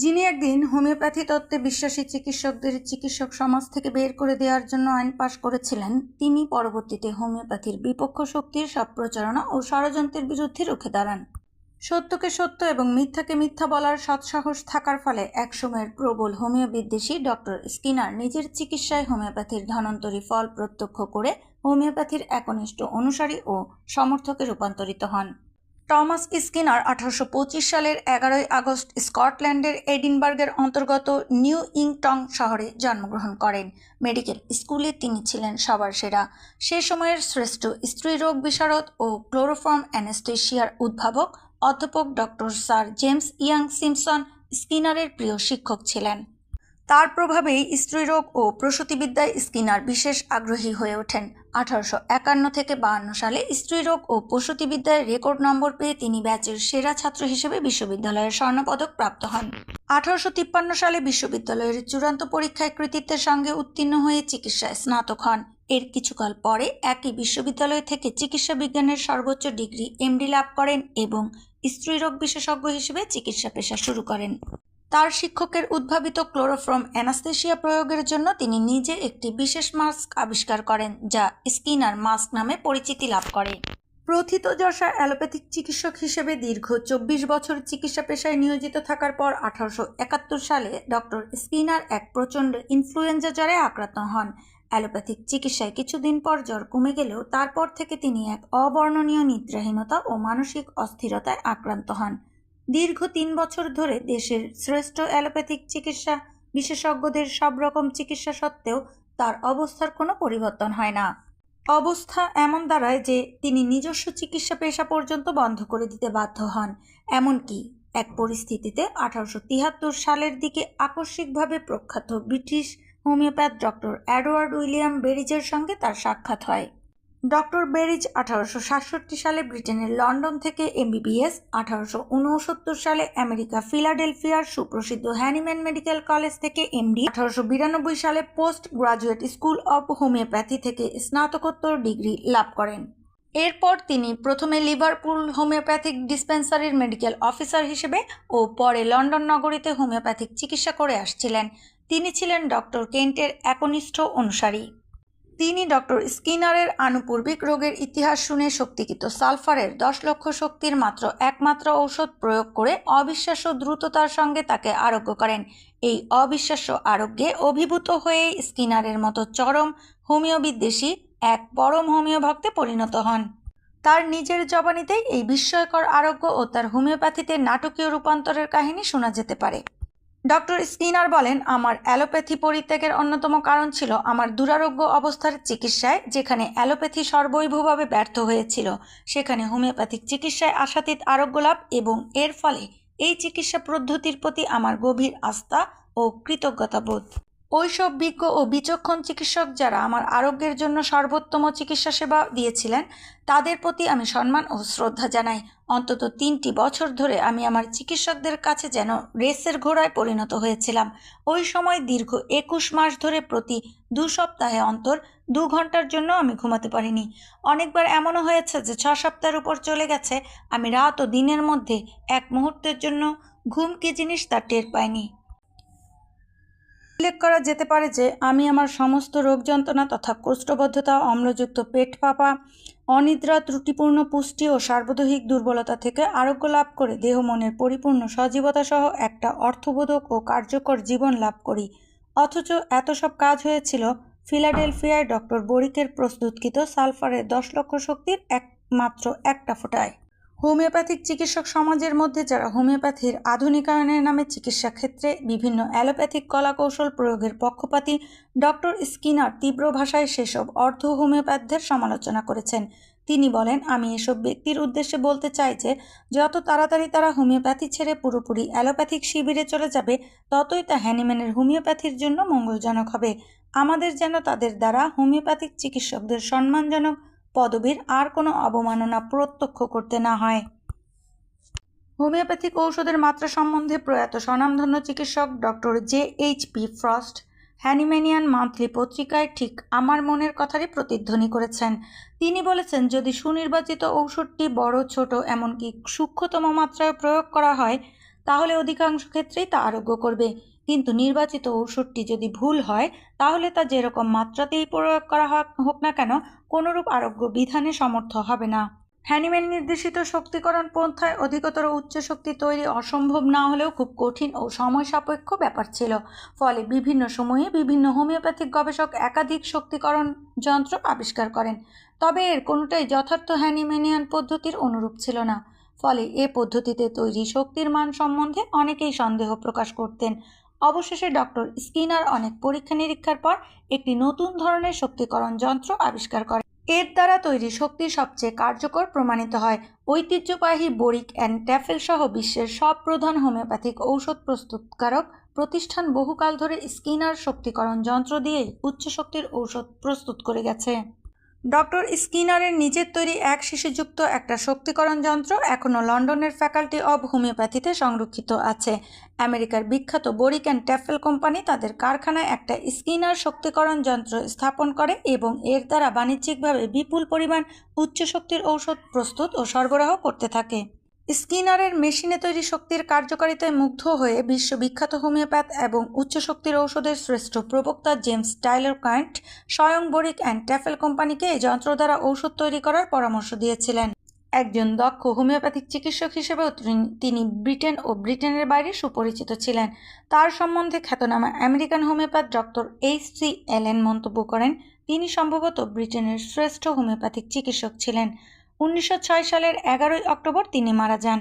যিনি একদিন হোমিওপ্যাথি তত্ত্বে বিশ্বাসী চিকিৎসকদের চিকিৎসক সমাজ থেকে বের করে দেওয়ার জন্য আইন পাশ করেছিলেন, তিনি পরবর্তীতে হোমিওপ্যাথির বিপক্ষ শক্তির সব প্রচারণা ও ষড়যন্ত্রের বিরুদ্ধে রুখে দাঁড়ান। সত্যকে সত্য এবং মিথ্যাকে মিথ্যা বলার সৎসাহস থাকার ফলে একসময়ের প্রবল হোমিও বিদ্বেষী ডক্টর স্কিনার নিজের চিকিৎসায় হোমিওপ্যাথির ধনন্তরী ফল প্রত্যক্ষ করে হোমিওপ্যাথির একনিষ্ঠ অনুসারী ও সমর্থকে রূপান্তরিত হন। টমাস স্কিনার আঠারোশো পঁচিশ সালের এগারোই আগস্ট স্কটল্যান্ডের এডিনবার্গের অন্তর্গত নিউ ইংটং শহরে জন্মগ্রহণ করেন। মেডিকেল স্কুলে তিনি ছিলেন সবার সেরা। সে সময়ের শ্রেষ্ঠ স্ত্রীরোগ বিশারদ ও ক্লোরোফর্ম অ্যানেস্থেশিয়ার উদ্ভাবক অধ্যাপক doctor sir James Young Simpson স্কিনারের প্রিয় শিক্ষক ছিলেন। তার প্রভাবেই স্ত্রীরোগ ও প্রসূতিবিদ্যায় স্কিনার বিশেষ আগ্রহী হয়ে ওঠেন। আঠারোশো একান্ন থেকে বাহান্ন সালে স্ত্রীরোগ ও প্রসূতিবিদ্যায় রেকর্ড নম্বর পেয়ে তিনি ব্যাচের সেরা ছাত্র হিসেবে বিশ্ববিদ্যালয়ের স্বর্ণপদক প্রাপ্ত হন। আঠারোশো তিপ্পান্ন সালে বিশ্ববিদ্যালয়ের চূড়ান্ত পরীক্ষায় কৃতিত্বের সঙ্গে উত্তীর্ণ হয়ে চিকিৎসায় স্নাতক হন। এর কিছুকাল পরে একই বিশ্ববিদ্যালয় থেকে চিকিৎসা বিজ্ঞানের সর্বোচ্চ ডিগ্রি এমডি লাভ করেন এবং স্ত্রীরোগ বিশেষজ্ঞ হিসেবে চিকিৎসা পেশা শুরু করেন। তার শিক্ষকের উদ্ভাবিত ক্লোরোফ্রম অ্যানাস্থেশিয়া প্রয়োগের জন্য তিনি নিজে একটি বিশেষ মাস্ক আবিষ্কার করেন, যা স্কিনার মাস্ক নামে পরিচিতি লাভ করে। প্রথিতযশা অ্যালোপ্যাথিক চিকিৎসক হিসেবে দীর্ঘ চব্বিশ বছর চিকিৎসা পেশায় নিয়োজিত থাকার পর আঠারোশো একাত্তর সালে ডক্টর স্কিনার এক প্রচণ্ড ইনফ্লুয়েঞ্জা জ্বরে আক্রান্ত হন। অ্যালোপ্যাথিক চিকিৎসায় কিছুদিন পর জ্বর কমে গেলেও তারপর থেকে তিনি এক অবর্ণনীয় নিদ্রাহীনতা ও মানসিক অস্থিরতায় আক্রান্ত হন। দীর্ঘ তিন বছর ধরে দেশের শ্রেষ্ঠ অ্যালোপ্যাথিক চিকিৎসা বিশেষজ্ঞদের সব রকম চিকিৎসা সত্ত্বেও তার অবস্থার কোনো পরিবর্তন হয় না। অবস্থা এমন দাঁড়ায় যে তিনি নিজস্ব চিকিৎসা পেশা পর্যন্ত বন্ধ করে দিতে বাধ্য হন। এমনকি এক পরিস্থিতিতে আঠারোশো তিয়াত্তর সালের দিকে আকস্মিকভাবে প্রখ্যাত British homoeopath doctor Edward William বেরিজের সঙ্গে তার সাক্ষাৎ হয়। ডক্টর বেরিজ আঠারোশো সাতষট্টি সালে ব্রিটেনের লন্ডন থেকে এমবিবিএস, আঠারোশো উনসত্তর সালে আমেরিকা ফিলাডেলফিয়ার সুপ্রসিদ্ধ হ্যানিম্যান মেডিকেল কলেজ থেকে এমডি, আঠারোশো বিরানব্বই সালে post graduate school of homoeopathy থেকে স্নাতকোত্তর ডিগ্রি লাভ করেন। এরপর তিনি প্রথমে লিভারপুল হোমিওপ্যাথিক ডিসপেন্সারির মেডিকেল অফিসার হিসেবে ও পরে লন্ডন নগরীতে হোমিওপ্যাথিক চিকিৎসা করে আসছিলেন। তিনি ছিলেন ডক্টর কেন্টের একনিষ্ঠ অনুসারী। তিনি ডক্টর স্কিনারের আনুপূর্বিক রোগের ইতিহাস শুনে শক্তিকৃত। সালফারের দশ লক্ষ শক্তির মাত্র একমাত্র ঔষধ প্রয়োগ করে অবিশ্বাস্য দ্রুততার সঙ্গে তাকে আরোগ্য করেন। এই অবিশ্বাস্য আরোগ্যে অভিভূত হয়ে স্কিনারের মতো চরম হোমিওবিদ্বেষী এক পরম হোমিও ভক্তে পরিণত হন। তার নিজের জবানিতেই এই বিস্ময়কর আরোগ্য ও তার হোমিওপ্যাথিতে নাটকীয় রূপান্তরের কাহিনী শোনা যেতে পারে। ডক্টর স্কিনার বলেন, আমার অ্যালোপ্যাথি পরিত্যাগের অন্যতম কারণ ছিল আমার দুরারোগ্য অবস্থার চিকিৎসায়, যেখানে অ্যালোপ্যাথি সর্বৈভভাবে ব্যর্থ হয়েছিল। সেখানে হোমিওপ্যাথিক চিকিৎসায় আশাতীত আরোগ্য লাভ এবং এর ফলে এই চিকিৎসা পদ্ধতির প্রতি আমার গভীর আস্থা ও কৃতজ্ঞতা বোধ ওইসব বিজ্ঞ ও বিচক্ষণ চিকিৎসক যারা আমার আরোগ্যের জন্য সর্বোত্তম চিকিৎসা সেবা দিয়েছিলেন, তাদের প্রতি আমি সম্মান ও শ্রদ্ধা জানাই। অন্তত তিনটি বছর ধরে আমি আমার চিকিৎসকদের কাছে যেন রেসের ঘোড়ায় পরিণত হয়েছিলাম। ওই সময় দীর্ঘ একুশ মাস ধরে প্রতি দু সপ্তাহে অন্তর দু ঘণ্টার জন্য আমি ঘুমাতে পারিনি। অনেকবার এমনও হয়েছে যে ছ সপ্তাহের উপর চলে গেছে, আমি রাত ও দিনের মধ্যে এক মুহূর্তের জন্য ঘুম কি জিনিস তা টের পাইনি। উল্লেখ করা যেতে পারে যে আমি আমার সমস্ত রোগ যন্ত্রণা তথা কোষ্ঠবদ্ধতা, অম্লযুক্ত পেট ফাঁপা, অনিদ্রা, ত্রুটিপূর্ণ পুষ্টি ও সার্বদৈহিক দুর্বলতা থেকে আরোগ্য লাভ করে দেহ মনের পরিপূর্ণ সজীবতা সহ একটা অর্থবোধক ও কার্যকর জীবন লাভ করি। অথচ এত সব কাজ হয়েছিল, ফিলাডেলফিয়ায় ডক্টর বরিকের প্রস্তুতকৃত সালফারের দশ লক্ষ শক্তির একমাত্র একটা ফোঁটায়। হোমিওপ্যাথিক চিকিৎসক সমাজের মধ্যে যারা হোমিওপ্যাথির আধুনিকায়নের নামে চিকিৎসা ক্ষেত্রে বিভিন্ন অ্যালোপ্যাথিক কলাকৌশল প্রয়োগের পক্ষপাতী ডক্টর স্কিনার তীব্র ভাষায় সেসব অর্ধ হোমিওপ্যাথদের সমালোচনা করেছেন। তিনি বলেন, আমি এসব ব্যক্তির উদ্দেশ্যে বলতে চাই যে, যত তাড়াতাড়ি তারা হোমিওপ্যাথি ছেড়ে পুরোপুরি অ্যালোপ্যাথিক শিবিরে চলে যাবে, ততই তা হ্যানিম্যানের হোমিওপ্যাথির জন্য মঙ্গলজনক হবে। আমাদের যেন তাদের দ্বারা হোমিওপ্যাথিক চিকিৎসকদের সম্মানজনক পদবীর আর কোনো অবমাননা প্রত্যক্ষ করতে না হয়। হোমিওপ্যাথিক ঔষধের মাত্রা সম্বন্ধে প্রয়াত স্বনামধন্য চিকিৎসক doctor J H P Frost Hahnemannian monthly পত্রিকায় ঠিক আমার মনের কথারই প্রতিধ্বনি করেছেন। তিনি বলেছেন, যদি সুনির্বাচিত ঔষধটি বড়, ছোট, এমনকি সূক্ষ্মতম মাত্রায় প্রয়োগ করা হয় তাহলে অধিকাংশ ক্ষেত্রেই তা আরোগ্য করবে। কিন্তু নির্বাচিত ওষুধটি যদি ভুল হয়, তাহলে তা যেরকম মাত্রাতেই প্রয়োগ করা হোক- না কেন, কোনোরূপ আরোগ্য বিধানে সমর্থ হবে না। হ্যানিম্যান নির্দেশিত শক্তিকরণ পন্থায় অধিকতর উচ্চ শক্তি তৈরি অসম্ভব না হলেও খুব কঠিন ও সময় সাপেক্ষ ব্যাপার ছিল। ফলে বিভিন্ন সময়ে বিভিন্ন হোমিওপ্যাথিক গবেষক একাধিক শক্তিকরণ যন্ত্র আবিষ্কার করেন। তবে এর কোনোটাই যথার্থ হ্যানিম্যানিয়ান পদ্ধতির অনুরূপ ছিল না। ফলে এ পদ্ধতিতে তৈরি শক্তির মান সম্বন্ধে অনেকেই সন্দেহ প্রকাশ করতেন। অবশেষে ডক্টর স্কিনার অনেক পরীক্ষা নিরীক্ষার পর একটি নতুন ধরনের শক্তিকরণ যন্ত্র আবিষ্কার করেন। এর দ্বারা তৈরি শক্তি সবচেয়ে কার্যকর প্রমাণিত হয়। ঐতিহ্যবাহী বোরিক অ্যান্ড ট্যাফেল সহ বিশ্বের সব প্রধান হোমিওপ্যাথিক ঔষধ প্রস্তুতকারক প্রতিষ্ঠান বহুকাল ধরে স্কিনার শক্তিকরণ যন্ত্র দিয়েই উচ্চ শক্তির ঔষধ প্রস্তুত করে গেছে। ডক্টর স্কিনারের নিজের তৈরি এক শিশুযুক্ত একটা শক্তিকরণ যন্ত্র এখনও লন্ডনের ফ্যাকাল্টি অব হোমিওপ্যাথিতে সংরক্ষিত আছে। আমেরিকার বিখ্যাত বোরিক অ্যান্ড ট্যাফেল কোম্পানি তাদের কারখানায় একটা স্কিনার শক্তিকরণ যন্ত্র স্থাপন করে এবং এর দ্বারা বাণিজ্যিকভাবে বিপুল পরিমাণ উচ্চ শক্তির ঔষধ প্রস্তুত ও সরবরাহ করতে থাকে। স্কিনারের মেশিনে তৈরি শক্তির কার্যকারিতায় মুগ্ধ হয়ে বিশ্ববিখ্যাত হোমিওপ্যাথ এবং উচ্চ শক্তির ঔষধের শ্রেষ্ঠ প্রবক্তা জেমস টাইলার কায়েন্ট স্বয়ং বরিক অ্যান্ড ট্যাফেল কোম্পানিকে এই যন্ত্র দ্বারা ঔষধ তৈরি করার পরামর্শ দিয়েছিলেন। একজন দক্ষ হোমিওপ্যাথিক চিকিৎসক হিসেবেও তিনি- ব্রিটেন ও ব্রিটেনের বাইরে সুপরিচিত ছিলেন। তার সম্বন্ধে খ্যাতনামা American homoeopath doctor H C Allen মন্তব্য করেন, তিনি সম্ভবত ব্রিটেনের শ্রেষ্ঠ হোমিওপ্যাথিক চিকিৎসক ছিলেন। উনিশশো ছয় সালের এগারোই অক্টোবর তিনি মারা যান।